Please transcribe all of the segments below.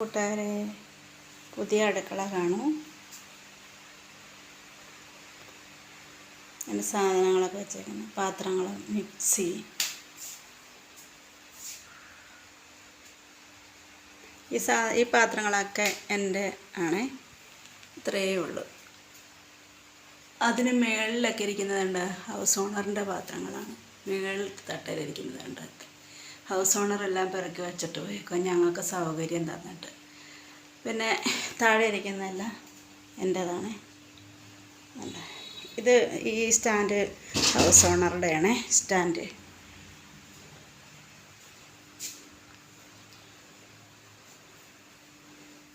കൂട്ടുകാരെ പുതിയ അടുക്കള കാണും. അതിന്റെ സാധനങ്ങളൊക്കെ വെച്ചേക്കുന്നത് പാത്രങ്ങൾ മിക്സി. ഈ സാ ഈ പാത്രങ്ങളൊക്കെ എന്റെ ആണ്. ഇത്രയേ ഉള്ളൂ. അതിന് മേളിലൊക്കെ ഇരിക്കുന്നതുണ്ട് ഹൗസ് ഓണറിന്റെ പാത്രങ്ങളാണ്. മേളിൽ തട്ടയിലിരിക്കുന്നതുണ്ട് ഹൗസ് ഓണർ എല്ലാം പിറക്കി വെച്ചിട്ട് പോയിക്കോ ഞങ്ങൾക്ക് സൗകര്യം തന്നിട്ട്. പിന്നെ താഴെ ഇരിക്കുന്നതെല്ലാം എന്റേതാണ് ഇത് ഈ സ്റ്റാൻഡ് ഹൗസ് ഓണറുടെയാണ് സ്റ്റാൻഡ്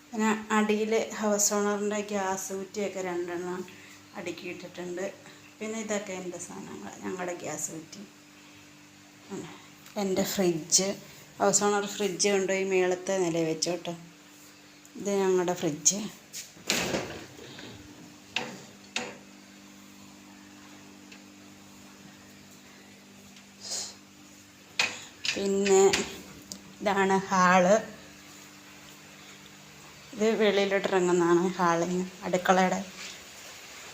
പിന്നെ അടിയിൽ ഹൗസ് ഓണറിന്റെ ഗ്യാസ് കുറ്റിയൊക്കെ രണ്ടെണ്ണം അടുക്കി ഇട്ടിട്ടുണ്ട്. പിന്നെ ഇതൊക്കെ എന്റെ സാധനങ്ങൾ ഞങ്ങളുടെ ഗ്യാസ് കുറ്റി. എന്റെ ഫ്രിഡ്ജ്. ഹൗസ് ഓണർ ഫ്രിഡ്ജ് കൊണ്ടുപോയി മേളത്തെ നില വെച്ചോട്ടോ. ഇത് ഞങ്ങളുടെ ഫ്രിഡ്ജ്. പിന്നെ ഇതാണ് ഹാൾ. ഇത് വെളിയിലോട്ട് ഇറങ്ങുന്നതാണ് ഹാളിന് അടുക്കളയുടെ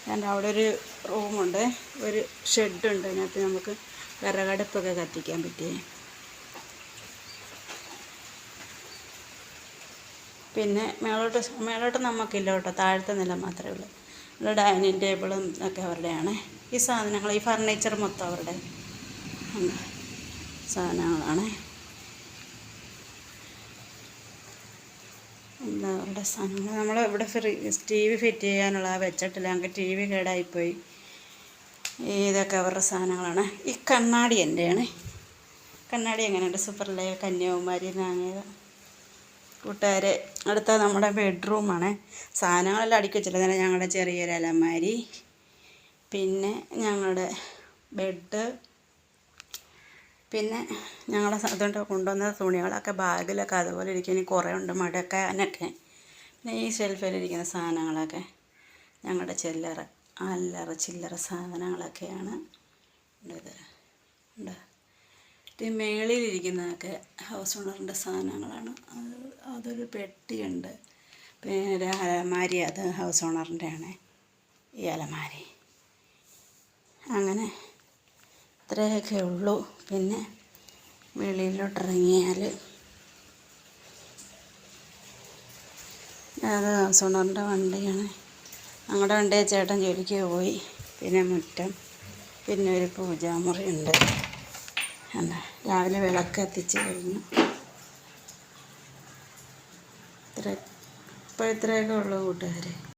അതിന്റെ അവിടെ ഒരു റൂമുണ്ട്. ഒരു ഷെഡുണ്ട് അതിനകത്ത് നമുക്ക് വിറകടുപ്പൊക്കെ കത്തിക്കാൻ പറ്റിയേ. പിന്നെ മേളോട്ട് മേളോട്ട് നമുക്കില്ല കേട്ടോ. താഴത്തെ നില മാത്രമേ ഉള്ളൂ. ഇവിടെ ഡൈനിങ് ടേബിളും ഒക്കെ അവരുടെയാണ്. ഈ സാധനങ്ങൾ ഈ ഫർണിച്ചർ മൊത്തം അവരുടെ സാധനങ്ങളാണ്. എന്താ അവരുടെ സാധനങ്ങൾ നമ്മൾ ഇവിടെ ഫ്രീ ടി വി ഫിറ്റ് ചെയ്യാനുള്ള വെച്ചിട്ടില്ല. ഞങ്ങൾക്ക് ടി വി കേടായിപ്പോയി. ഇതൊക്കെ അവരുടെ സാധനങ്ങളാണ്. ഈ കണ്ണാടി എന്റെയാണ് കണ്ണാടി എങ്ങനെയുണ്ട്? സൂപ്പറല്ലേ? കന്യാകുമാരി വാങ്ങിയത് കൂട്ടുകാരെ അടുത്ത നമ്മുടെ ബെഡ്റൂമാണ്. സാധനങ്ങളെല്ലാം അടുക്കി വെച്ചില്ല. ഞങ്ങളുടെ ചെറിയൊരു അലമാരി. പിന്നെ ഞങ്ങളുടെ ബെഡ്. പിന്നെ ഞങ്ങൾ അതുകൊണ്ട് കൊണ്ടുവന്ന തുണികളൊക്കെ ബാഗിലൊക്കെ അതുപോലെ ഇരിക്കും. കുറേ ഉണ്ട് മടക്കാനൊക്കെ പിന്നെ ഈ ഷെൽഫിലിരിക്കുന്ന സാധനങ്ങളൊക്കെ ഞങ്ങളുടെ ചില്ലറ അല്ലറ ചില്ലറ സാധനങ്ങളൊക്കെയാണ് ഉണ്ട്? ഇത് മേളിലിരിക്കുന്നതൊക്കെ ഹൗസ് ഓണറിന്റെ സാധനങ്ങളാണ്. അത് അതൊരു പെട്ടിയുണ്ട്. പിന്നെ ഒരു അലമാരി അത് ഹൗസ് ഓണറിന്റെ ആണ് ഈ അലമാരി. അങ്ങനെ ഇത്രയൊക്കെ ഉള്ളൂ. പിന്നെ വെളിയിലോട്ടിറങ്ങിയാൽ അത് ഹൗസ് ഓണറിന്റെ വണ്ടിയാണ്. ഞങ്ങളുടെ വണ്ടിയെ ചേട്ടൻ ജോലിക്ക് പോയി. പിന്നെ മുറ്റം പിന്നെ ഒരു പൂജാമുറി ഉണ്ട് എന്താ രാവിലെ വിളക്ക് എത്തിച്ച് കഴിഞ്ഞു. ഇത്ര ഇപ്പോൾ ഇത്രയൊക്കെ ഉള്ളൂ കൂട്ടുകാരെ.